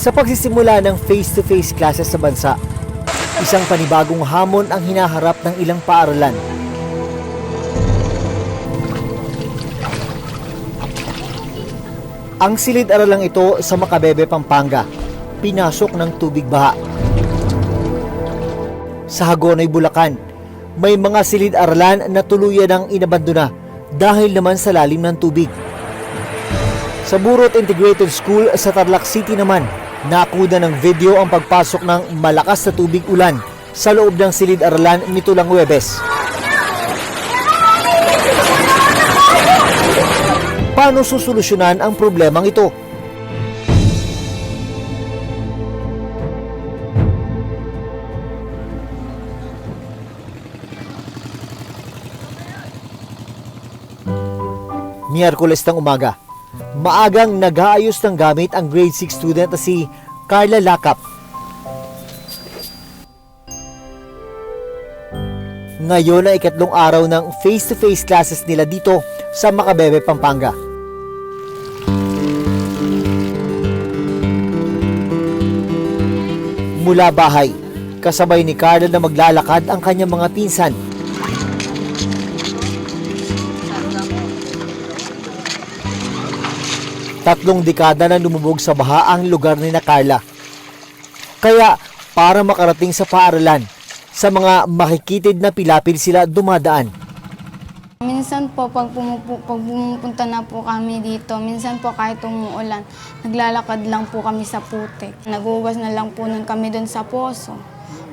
Sa pagsisimula ng face-to-face classes sa bansa, isang panibagong hamon ang hinaharap ng ilang paaralan. Ang silid-aralang ito sa Makabebe, Pampanga, pinasok ng tubig baha. Sa Hagonoy, Bulacan, may mga silid-aralan na tuluyan ang inabandona dahil naman sa lalim ng tubig. Sa Burot Integrated School sa Tarlac City naman, nakuda ng video ang pagpasok ng malakas na tubig ulan sa loob ng silid-aralan nito lang Webes. Paano susolusyonan ang problemang ito? Miyerkules ng umaga, maagang nag-aayos ng gamit ang grade 6 student na si Carla Lakap. Ngayon ay ikatlong araw ng face-to-face classes nila dito sa Makabebe, Pampanga. Mula bahay, kasabay ni Carla na maglalakad ang kanyang mga pinsan Tatlong dekada na lumubog sa baha ang lugar ni na Carla. Kaya para makarating sa paaralan, sa mga makikitid na pilapil sila dumadaan. Minsan po, pag, pumupu, pag pumupunta na po kami dito, minsan po kahit umuulan, naglalakad lang po kami sa putik. Nagugas na lang po nun kami doon sa poso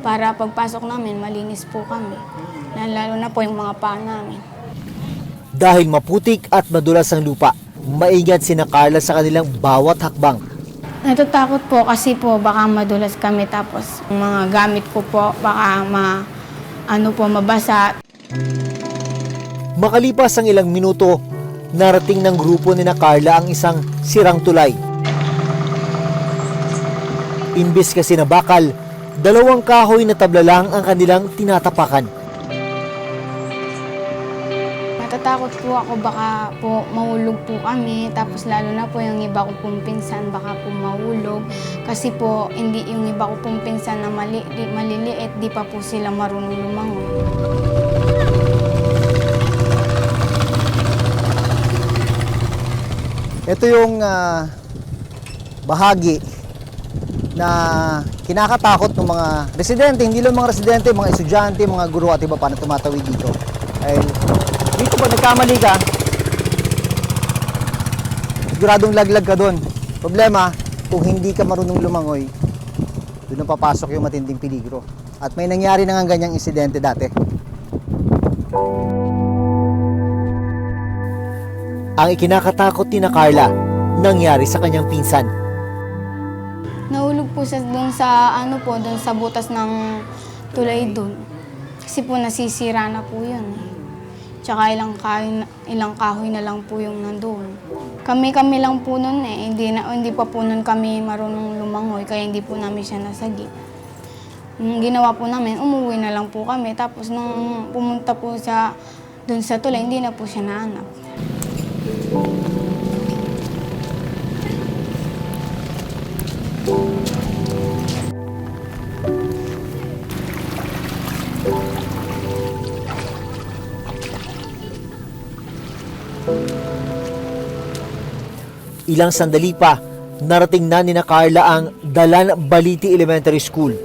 para pagpasok namin, malinis po kami. Lalo na po yung mga paa namin. Dahil maputik at madulas ang lupa, maingat si na Carla sa kanilang bawat hakbang. Natatakot po kasi po baka madulas kami tapos mga gamit ko po baka ma, ano po, mabasa. Makalipas ang ilang minuto, narating ng grupo ni na Carla ang isang sirang tulay. Imbis kasi na bakal, dalawang kahoy na tabla lang ang kanilang tinatapakan. Natatakot po ako baka po mahulog po kami tapos lalo na po yung iba ko pong pinsan baka po mahulog kasi po hindi yung iba ko pong pinsan na mali, di, maliliit di pa po sila marunong lumangoy. Ito yung ah, bahagi na kinakatakot ng mga residente, hindi lang mga residente, mga estudyante, mga guro at iba pa na tumatawid dito. Ay, pag nagkamali ka, siguradong laglag ka doon. Problema, kung hindi ka marunong lumangoy, doon na papasok yung matinding peligro. At may nangyari na nga ganyang insidente dati. Ang ikinakatakot ni na Carla, nangyari sa kanyang pinsan. Nahulog po siya doon sa ano po, doon sa butas ng tulay doon. Kasi po nasisira na po yun. Tsaka ilang kahoy, ilang kahoy na lang po yung nandoon. Kami-kami lang po noon eh. Hindi, na, hindi pa po noon kami marunong lumangoy, kaya hindi po namin siya nasagi. Yung ginawa po namin, umuwi na lang po kami. Tapos nung pumunta po sa doon sa tulay, hindi na po siya nahanap. Ilang sandali pa, narating na ni na Carla ang Dalan Baliti Elementary School.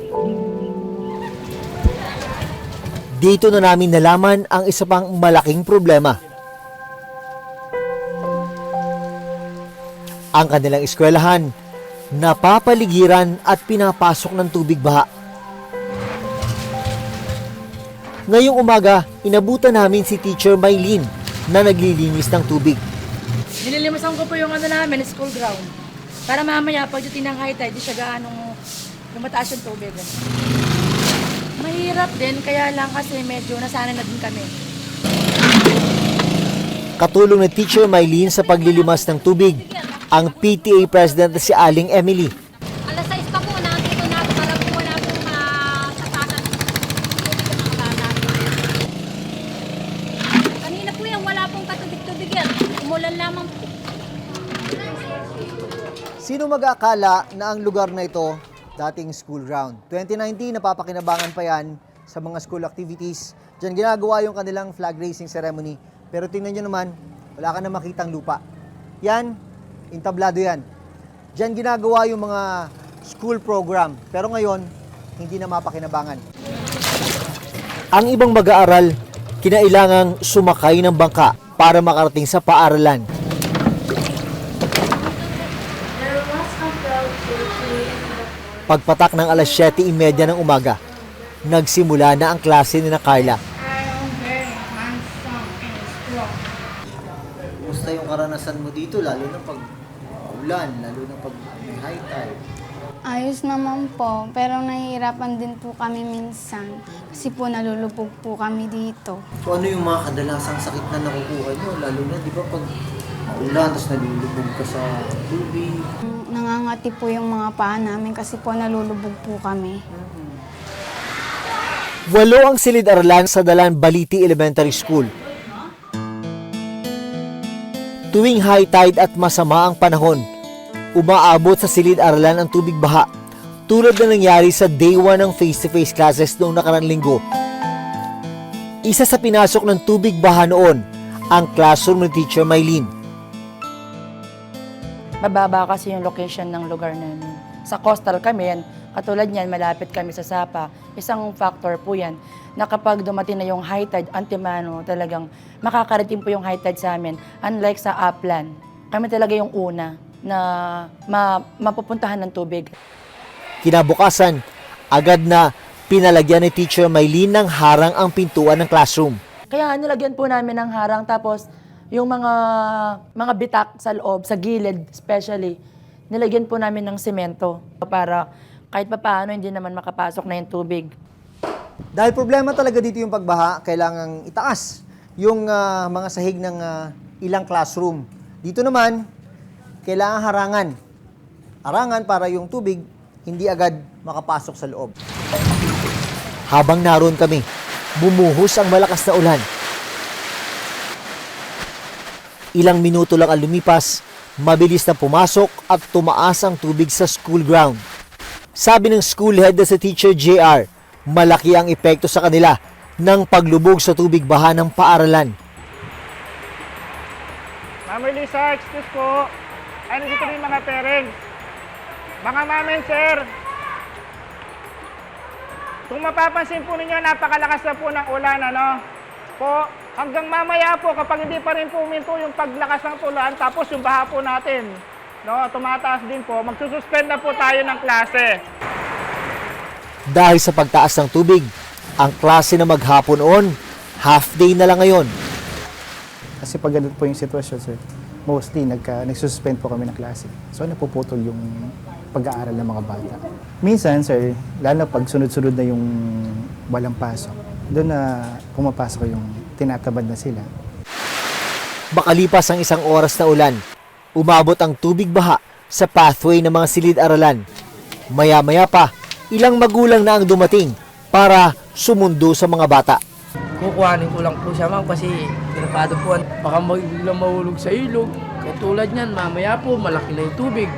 Dito na namin nalaman ang isa pang malaking problema. Ang kanilang eskwelahan, napapaligiran at pinapasok ng tubig baha. Ngayong umaga, inabutan namin si Teacher Maylin na naglilinis ng tubig. Nililimasan ko po yung ano namin, school ground. Para mamaya, pag duting ng high tide, di siya gaanong lumataas yung tubig. Mahirap din, kaya lang kasi medyo nasanay na din kami. Katulong ni Teacher Maylin sa paglilimas ng tubig, ang PTA President na si Aling Emily. Alas 6 pa po, nandito na ako para po wala pong masasakan. Tubig ang mga bata. Kanina po yan, wala pong katubig-tubig yan. Umulan lamang po. Sino mag-aakala na ang lugar na ito dating school ground. 2019, napapakinabangan pa yan sa mga school activities. Diyan ginagawa yung kanilang flag raising ceremony. Pero tingnan nyo naman, wala ka na makitang lupa. Yan, intablado yan. Diyan ginagawa yung mga school program. Pero ngayon, hindi na mapakinabangan. Ang ibang mag-aaral, kinailangang sumakay ng bangka para makarating sa paaralan. Pagpatak ng alas 7.30 ng umaga, nagsimula na ang klase ni na Carla. Kumusta yung karanasan mo dito, lalo na pag ulan, lalo na pag may high tide? Ayos naman po, pero nahihirapan din po kami minsan. Kasi po nalulubog po kami dito. So ano yung mga kadalasang sakit na nakukuha nyo? Lalo na, di ba, pag maulan, tapos nalulubog ka sa tubig. Nangangati po yung mga paa namin kasi po nalulubog po kami. Walo ang silid-aralan sa Dalan Baliti Elementary School. Tuwing high tide at masama ang panahon, umaabot sa silid-aralan ang tubig baha tulad na nangyari sa day 1 ng face-to-face classes noong nakarang linggo. Isa sa pinasok ng tubig baha noon, ang classroom ni Teacher Maylene. Mababa kasi yung location ng lugar namin. Sa coastal kami yan, katulad niyan, malapit kami sa Sapa. Isang factor po yan na kapag dumating na yung high tide, antimano, talagang makakarating po yung high tide sa amin. Unlike sa upland, kami talaga yung una na ma, mapupuntahan ng tubig. Kinabukasan, agad na pinalagyan ni Teacher Maylene ng harang ang pintuan ng classroom. Kaya nilagyan po namin ng harang tapos yung mga mga bitak sa loob, sa gilid especially, nilagyan po namin ng semento para kahit papaano hindi naman makapasok na yung tubig. Dahil problema talaga dito yung pagbaha, kailangang itaas yung ah, mga sahig ng ah, ilang classroom. Dito naman, kailangan harangan. Harangan para yung tubig hindi agad makapasok sa loob. Habang naroon kami, bumuhos ang malakas na ulan. Ilang minuto lang ang lumipas, mabilis na pumasok at tumaas ang tubig sa school ground. Sabi ng school head na si Teacher JR, malaki ang epekto sa kanila ng paglubog sa tubig baha ng paaralan. Ma'am Elisa, excuse po. Ano dito rin mga parents? Mga mamen, sir. Kung mapapansin po ninyo, napakalakas na po ng ulan, ano? Po, hanggang mamaya po, kapag hindi pa rin po uminto yung paglakas ng ulan, tapos yung baha po natin, no, tumataas din po, magsususpend na po tayo ng klase. Dahil sa pagtaas ng tubig, ang klase na maghapon noon, half day na lang ngayon. Kasi pag ganun po yung sitwasyon, sir, mostly nagka, nagsuspend po kami ng klase. So, napuputol yung pag-aaral ng mga bata. Minsan, sir, lalo pag sunod-sunod na yung walang pasok, doon na pumapasok yung tinatabad na sila. Makalipas ang isang oras na ulan, umabot ang tubig baha sa pathway ng mga silid-aralan. Maya-maya pa, ilang magulang na ang dumating para sumundo sa mga bata. kukuhanin ko lang po siya ma'am kasi pinapado po. Baka biglang mahulog sa ilog. Kaya tulad niyan, mamaya po malaki na yung tubig.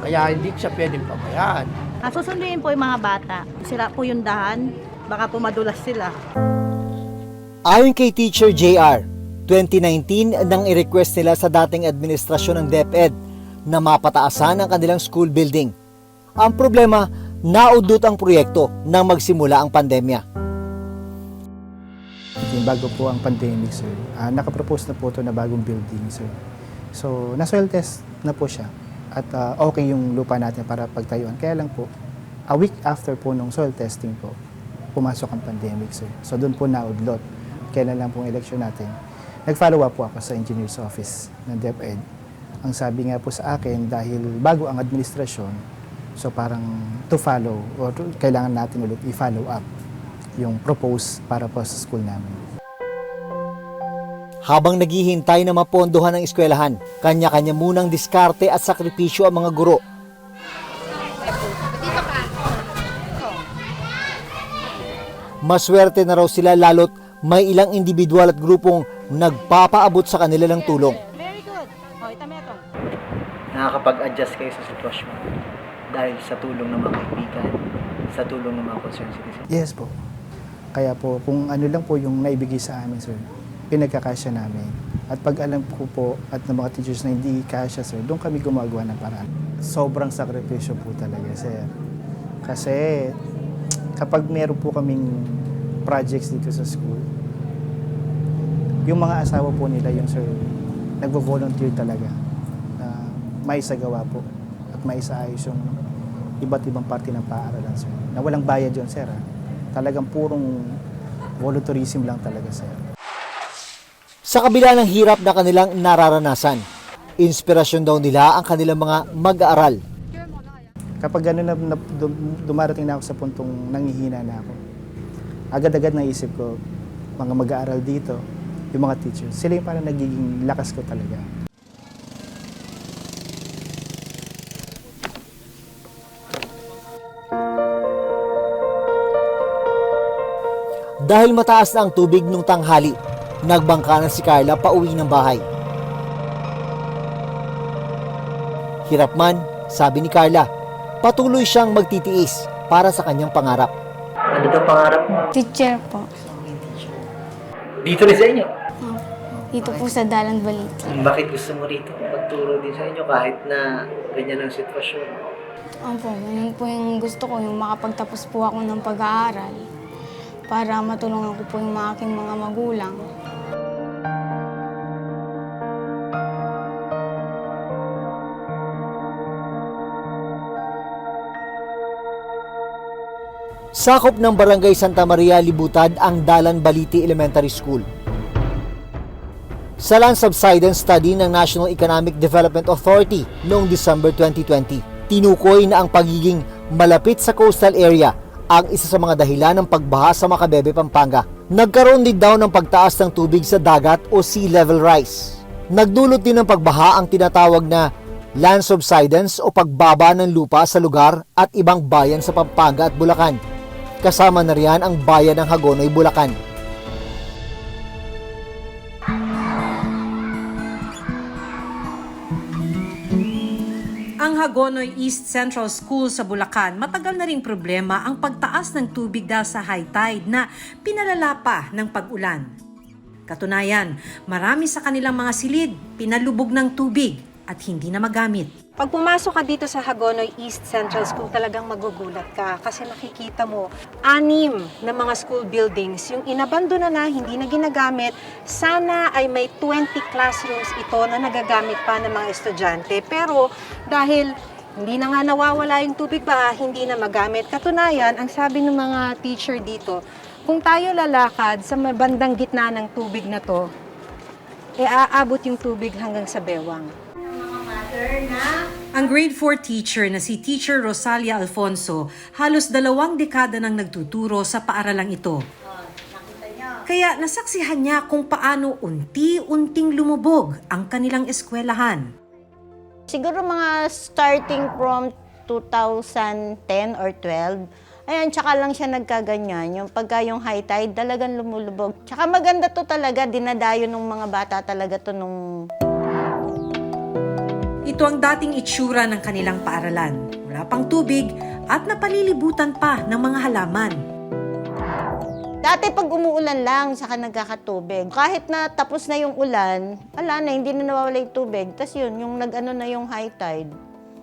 Kaya hindi siya pwedeng pabayaan. Ah, susunduin po yung mga bata. Sira po yung dahan. Baka po madulas sila. Ayon kay Teacher JR, 2019 nang i-request nila sa dating administrasyon ng DepEd na mapataasan ang kanilang school building. Ang problema, naudot ang proyekto nang magsimula ang pandemya. Bago po ang pandemic, sir, ah, nakapropose na po ito na bagong building, sir. So, na-soil test na po siya. At ah, okay yung lupa natin para pagtayuan. Kaya lang po, a week after po nung soil testing po, pumasok ang pandemic, sir. So, doon po naudlot. Kailan lang pong election natin. Nag-follow up po ako sa engineer's office ng DepEd. Ang sabi nga po sa akin, dahil bago ang administrasyon, so parang to follow, or to- kailangan natin ulit i-follow up yung propose para po sa school namin. Habang naghihintay na mapondohan ng eskwelahan, kanya-kanya munang diskarte at sakripisyo ang mga guro. Maswerte na raw sila lalo't may ilang individual at grupong nagpapaabot sa kanila ng tulong. Very good. O, nakakapag-adjust kayo sa sitwasyon dahil sa tulong ng mga kaibigan, sa tulong ng mga concerned citizens. Yes po. Kaya po, kung ano lang po yung naibigay sa amin, sir, pinagkakasya namin. At pag alam ko po at ng mga teachers na hindi kasya, sir, doon kami gumagawa ng paraan. Sobrang sakripisyo po talaga, sir. Kasi kapag meron po kaming projects dito sa school, yung mga asawa po nila, yung sir, nagvo-volunteer talaga na maisagawa po at maisaayos yung iba't ibang parte ng paaralan, sir. Na walang bayad yun, sir. ah. Talagang purong volunteerism lang talaga, sir. Sa kabila ng hirap na kanilang nararanasan, inspirasyon daw nila ang kanilang mga mag-aaral. Kapag gano'n na, na dum- dumarating na ako sa puntong nangihina na ako, agad-agad naisip ko, mga mag-aaral dito, yung mga teachers, sila yung parang nagiging lakas ko talaga. Dahil mataas na ang tubig nung tanghali, nagbangka na si Carla pauwi ng bahay. Hirap man, sabi ni Carla, patuloy siyang magtitiis para sa kanyang pangarap. Ano daw pangarap mo? Teacher po. Dito rin sa inyo. Dito po sa Dalan Baliti. Bakit gusto mo rito magturo din sa inyo kahit na ganyan ang sitwasyon? Opo, yun po yung gusto ko, yung makapagtapos po ako ng pag-aaral para matulungan ko po yung mga aking mga magulang. Sakop ng Barangay Santa Maria Libutad ang Dalan Baliti Elementary School. Sa land subsidence study ng National Economic Development Authority noong December 2020, tinukoy na ang pagiging malapit sa coastal area ang isa sa mga dahilan ng pagbaha sa Macabebe, Pampanga. Nagkaroon din daw ng pagtaas ng tubig sa dagat o sea level rise. Nagdulot din ng pagbaha ang tinatawag na land subsidence o pagbaba ng lupa sa lugar at ibang bayan sa Pampanga at Bulacan. Kasama na riyan ang bayan ng Hagonoy, Bulacan. Ang Hagonoy East Central School sa Bulacan, matagal na ring problema ang pagtaas ng tubig dahil sa high tide na pinalala pa ng pag-ulan. Katunayan, marami sa kanilang mga silid pinalubog ng tubig at hindi na magamit. Pag pumasok ka dito sa Hagonoy East Central School, talagang magugulat ka kasi nakikita mo anim na mga school buildings yung inabandona na, hindi na ginagamit. Sana ay may 20 classrooms ito na nagagamit pa ng mga estudyante. Pero dahil hindi na nga nawawala yung tubig ba, hindi na magamit. Katunayan, ang sabi ng mga teacher dito, kung tayo lalakad sa bandang gitna ng tubig na to, e aabot yung tubig hanggang sa bewang. Ang grade 4 teacher na si Teacher Rosalia Alfonso, halos dalawang dekada nang nagtuturo sa paaralang ito. Kaya nasaksihan niya kung paano unti-unting lumubog ang kanilang eskwelahan. Siguro mga starting from 2010 or 12, ayan, tsaka lang siya nagkaganyan. Yung pagka yung high tide, talagang lumulubog. Tsaka maganda to talaga, dinadayo ng mga bata talaga to nung Ito ang dating itsura ng kanilang paaralan. Wala pang tubig at napalilibutan pa ng mga halaman. Dati pag umuulan lang, saka nagkakatubig. Kahit na tapos na yung ulan, wala na, hindi na nawawala yung tubig. Tapos yun, yung nag-ano na yung high tide.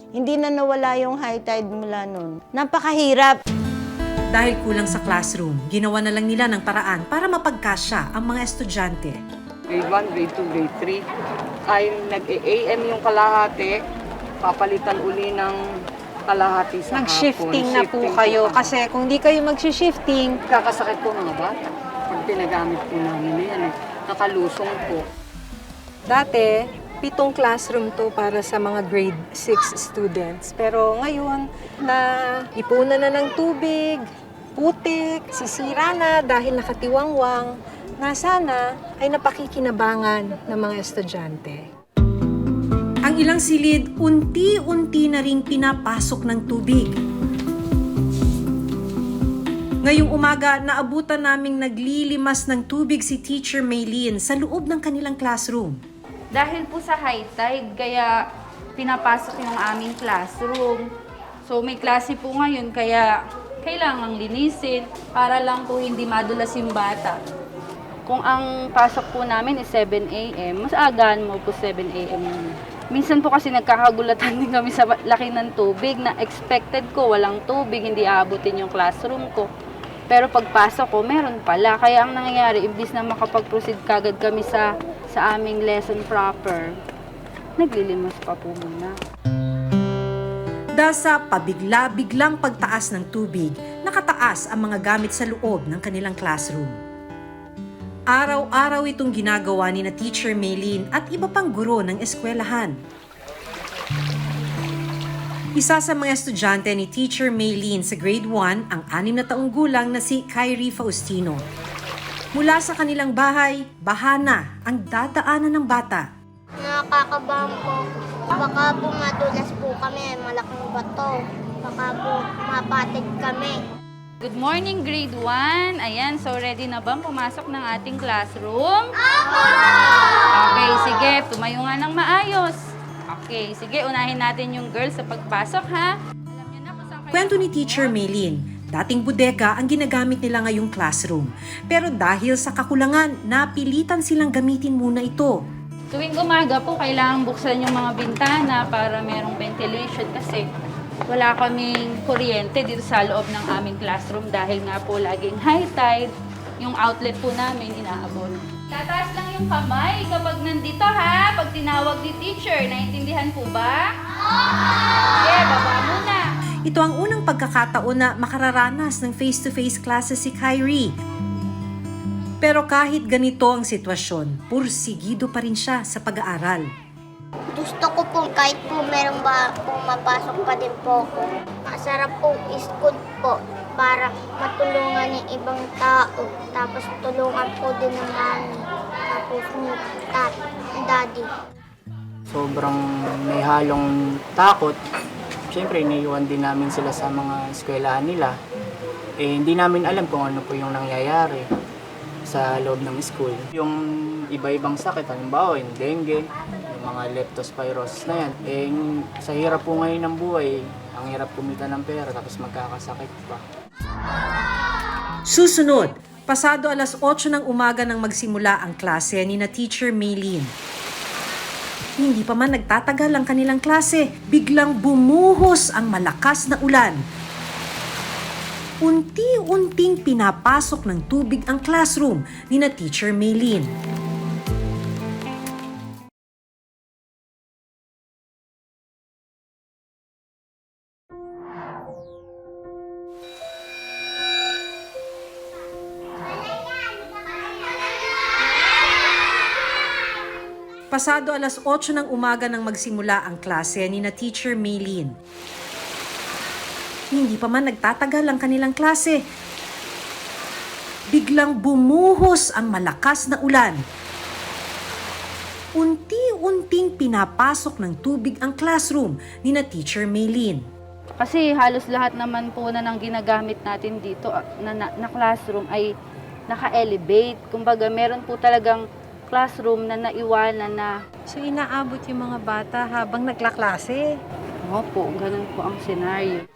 Hindi na nawala yung high tide mula nun. Napakahirap. Dahil kulang sa classroom, ginawa na lang nila ng paraan para mapagkasya ang mga estudyante. grade 1, grade 2, grade 3, ay nag-AM yung kalahati, papalitan uli ng kalahati sa Nag-shifting hapon. na po Shifting kayo kami. kasi kung di kayo mag-shifting, Kakasakit po mga bata. Pag pinagamit po namin na yan, eh. nakalusong po. dati, pitong classroom to para sa mga grade 6 students. Pero ngayon, na ipunan na ng tubig, putik, sisira na dahil nakatiwangwang, na sana ay napakikinabangan ng mga estudyante. Ang ilang silid, unti-unti na ring pinapasok ng tubig. Ngayong umaga, naabutan naming naglilimas ng tubig si Teacher Maylene sa loob ng kanilang classroom. Dahil po sa high tide, kaya pinapasok yung aming classroom. So may klase po ngayon kaya kailangang linisin para lang po hindi madulas yung bata. Kung ang pasok po namin is 7 a.m., mas agaan mo po 7 a.m. Minsan po kasi nagkakagulatan din kami sa laki ng tubig na expected ko walang tubig, hindi aabutin yung classroom ko. Pero pagpasok ko, meron pala. Kaya ang nangyayari, imbis na makapag-proceed kagad kami sa, sa aming lesson proper, naglilimas pa po muna. Dahil sa pabigla-biglang pagtaas ng tubig, nakataas ang mga gamit sa loob ng kanilang classroom. Araw-araw itong ginagawa ni na Teacher Maylin at iba pang guro ng eskwelahan. Isa sa mga estudyante ni Teacher Maylin sa grade 1 ang anim na taong gulang na si Kyrie Faustino. Mula sa kanilang bahay, bahana ang dadaanan ng bata. Nakakabahan po. Baka po madulas po kami, malaking bato. Baka po mapatig kami. Good morning, grade 1. Ayan, so ready na bang pumasok ng ating classroom? Okay, sige, tumayo nga ng maayos. Okay, sige, unahin natin yung girls sa pagpasok, ha? Kwento ni Teacher Maylin, dating bodega ang ginagamit nila ngayong classroom. Pero dahil sa kakulangan, napilitan silang gamitin muna ito. Tuwing umaga po, kailangan buksan yung mga bintana para merong ventilation kasi wala kaming kuryente dito sa loob ng aming classroom dahil nga po laging high tide, yung outlet po namin inaabot. Tataas lang yung kamay kapag nandito ha, pag tinawag ni teacher. Naintindihan po ba? Okay, baba muna. Ito ang unang pagkakataon na makararanas ng face-to-face classes si Kyrie. Pero kahit ganito ang sitwasyon, pursigido pa rin siya sa pag-aaral. Gusto ko po kahit po meron ba pumapasok pa din po ako. Masarap po iskod po para matulungan yung ibang tao. Tapos tulungan po din ng mami. Tapos ni tat, daddy. sobrang may halong takot. Siyempre, iniiwan din namin sila sa mga eskwelahan nila. Eh, hindi namin alam kung ano po yung nangyayari sa loob ng school. Yung iba-ibang sakit, halimbawa yung dengue, mga leptospirosis na yan. Eh, sa hirap po ngayon ng buhay, ang hirap kumita ng pera tapos magkakasakit pa. Susunod, pasado alas 8 ng umaga nang magsimula ang klase ni na Teacher Maylin. Hindi pa man nagtatagal ang kanilang klase, biglang bumuhos ang malakas na ulan. Unti-unting pinapasok ng tubig ang classroom ni na Teacher Maylin. Pasado alas 8 ng umaga nang magsimula ang klase ni na Teacher Maylin. Hindi pa man nagtatagal ang kanilang klase. Biglang bumuhos ang malakas na ulan. Unti-unting pinapasok ng tubig ang classroom ni na Teacher Maylin. Kasi halos lahat naman po na nang ginagamit natin dito ah, na, na, na classroom ay naka-elevate. Kumbaga, meron po talagang classroom na naiwanan na So inaabot yung mga bata habang naglaklase. Opo, ganun po ang senaryo.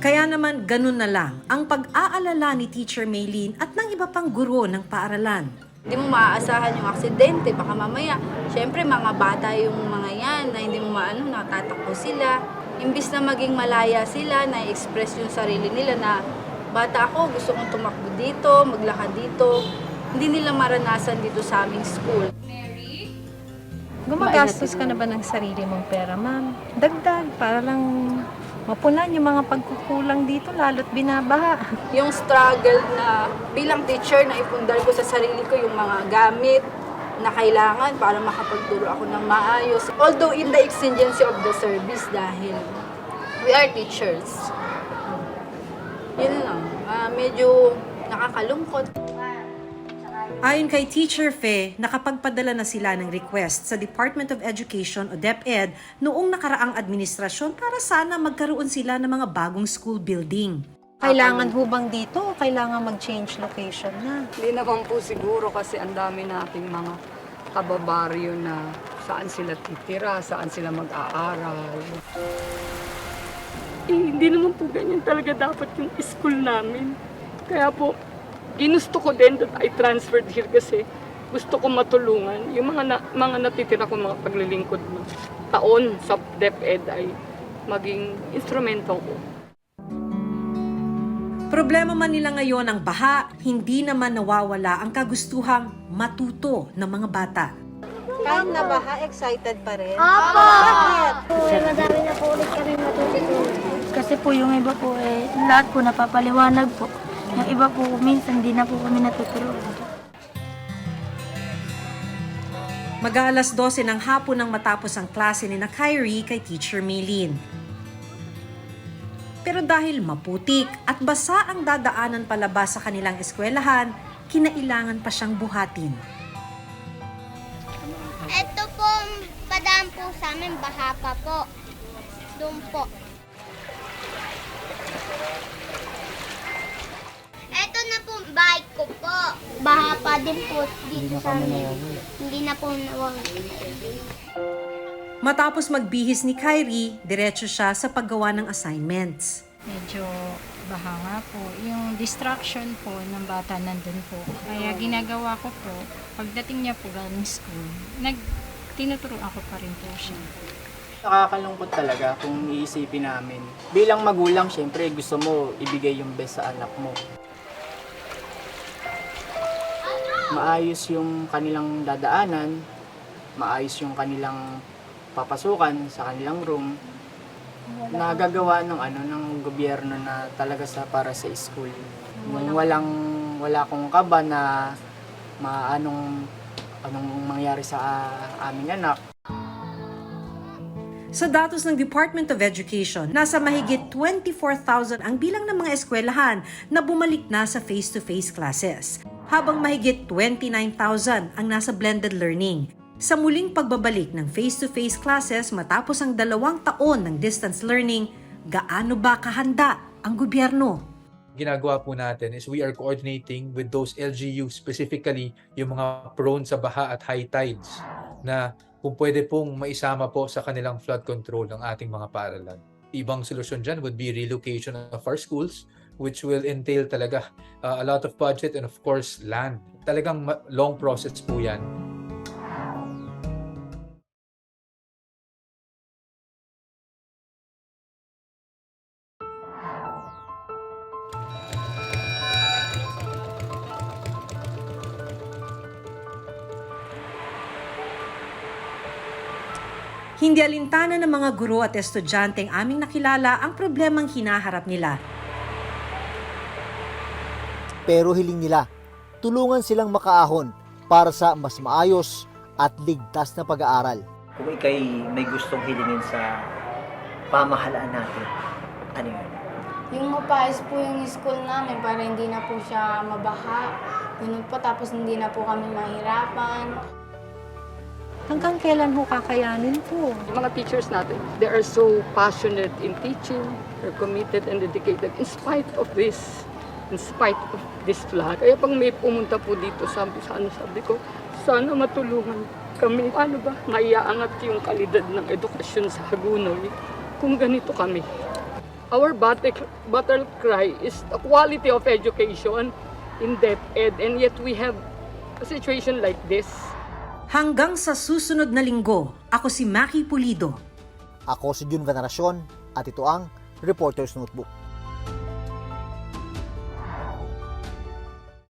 Kaya naman ganun na lang ang pag-aalala ni Teacher Maylin at ng iba pang guro ng paaralan. Hindi mo maaasahan yung aksidente, baka mamaya, syempre mga bata yung mga yan na hindi mo maano, natatakbo sila. Imbis na maging malaya sila, na-express yung sarili nila na bata ako, gusto kong tumakbo dito, maglakad dito. Hindi nila maranasan dito sa aming school. Gumagastos ka na ba ng sarili mong pera, ma'am? Dagdag, para lang mapunan yung mga pagkukulang dito, lalo't binabaha. yung struggle na bilang teacher na ipundar ko sa sarili ko yung mga gamit na kailangan para makapagturo ako ng maayos. Although in the exigency of the service dahil we are teachers. Yun lang. Ah, medyo nakakalungkot. Ayon kay Teacher Fe, nakapagpadala na sila ng request sa Department of Education o DepEd noong nakaraang administrasyon para sana magkaroon sila ng mga bagong school building. Kailangan hubang dito o kailangan mag-change location na? Hindi naman po siguro kasi ang dami nating mga kababaryo na saan sila titira, saan sila mag-aaral. Eh, hindi naman po ganyan talaga dapat yung school namin. Kaya po, ginusto ko din that I transferred here kasi gusto ko matulungan yung mga na, mga natitira ko mga paglilingkod ng taon sa DepEd ay maging instrumento ko. Problema man nila ngayon ang baha, hindi naman nawawala ang kagustuhang matuto ng mga bata. Kahit na baha, excited pa rin. Opo! Bakit? Madami na po ulit kami matutunan. Kasi po yung iba po eh, lahat po napapaliwanag po. Yung iba po minsan di na po kami natuturuan. Mag-aalas 12 ng hapon nang matapos ang klase ni na Kyrie kay Teacher Maylin. Pero dahil maputik at basa ang dadaanan palabas sa kanilang eskwelahan, kinailangan pa siyang buhatin. Ito po, padaan po sa amin, baha pa po. Doon po. Bike ko po. Baha pa din po dito sa amin. Hindi na po nawawala. Matapos magbihis ni Kyrie, diretso siya sa paggawa ng assignments. medyo baha nga po. Yung distraction po ng bata nandun po. Kaya ginagawa ko po, pagdating niya po galing school, nag tinuturo ako pa rin po siya. Nakakalungkot talaga kung iisipin namin. Bilang magulang, syempre gusto mo ibigay yung best sa anak mo. Maayos yung kanilang dadaanan, maayos yung kanilang papasukan sa kanilang room, nagagawa ng ano ng gobyerno na talaga sa para sa school. Yung walang wala akong kaba na maanong anong mangyari sa ah, aming anak. Sa datos ng Department of Education, nasa mahigit 24,000 ang bilang ng mga eskwelahan na bumalik na sa face-to-face classes, habang mahigit 29,000 ang nasa blended learning. Sa muling pagbabalik ng face-to-face classes matapos ang dalawang taon ng distance learning, gaano ba kahanda ang gobyerno? ginagawa po natin is we are coordinating with those LGUs, specifically yung mga prone sa baha at high tides na kung pwede pong maisama po sa kanilang flood control ng ating mga paaralan. Ibang solusyon dyan would be relocation of our schools which will entail talaga uh, a lot of budget and of course land. Talagang long process po yan. Hindi alintana ng mga guro at estudyante ang aming nakilala ang problemang hinaharap nila. Pero hiling nila, tulungan silang makaahon para sa mas maayos at ligtas na pag-aaral. Kung ikay may gustong hilingin sa pamahalaan natin, ano yun? Yung mapayos po yung school namin para hindi na po siya mabaha. Ganun po, tapos hindi na po kami mahirapan. Hanggang kailan ho kakayanin po? Yung mga teachers natin, they are so passionate in teaching, they're committed and dedicated in spite of this, in spite of this flood. Kaya pag may pumunta po dito, sabi, sana sabi ko, sana matulungan kami. Paano ba maiaangat yung kalidad ng edukasyon sa Hagunoy kung ganito kami? Our battle, battle cry is the quality of education in DepEd and yet we have a situation like this. Hanggang sa susunod na linggo, ako si Maki Pulido. Ako si Jun Veneracion at ito ang Reporter's Notebook.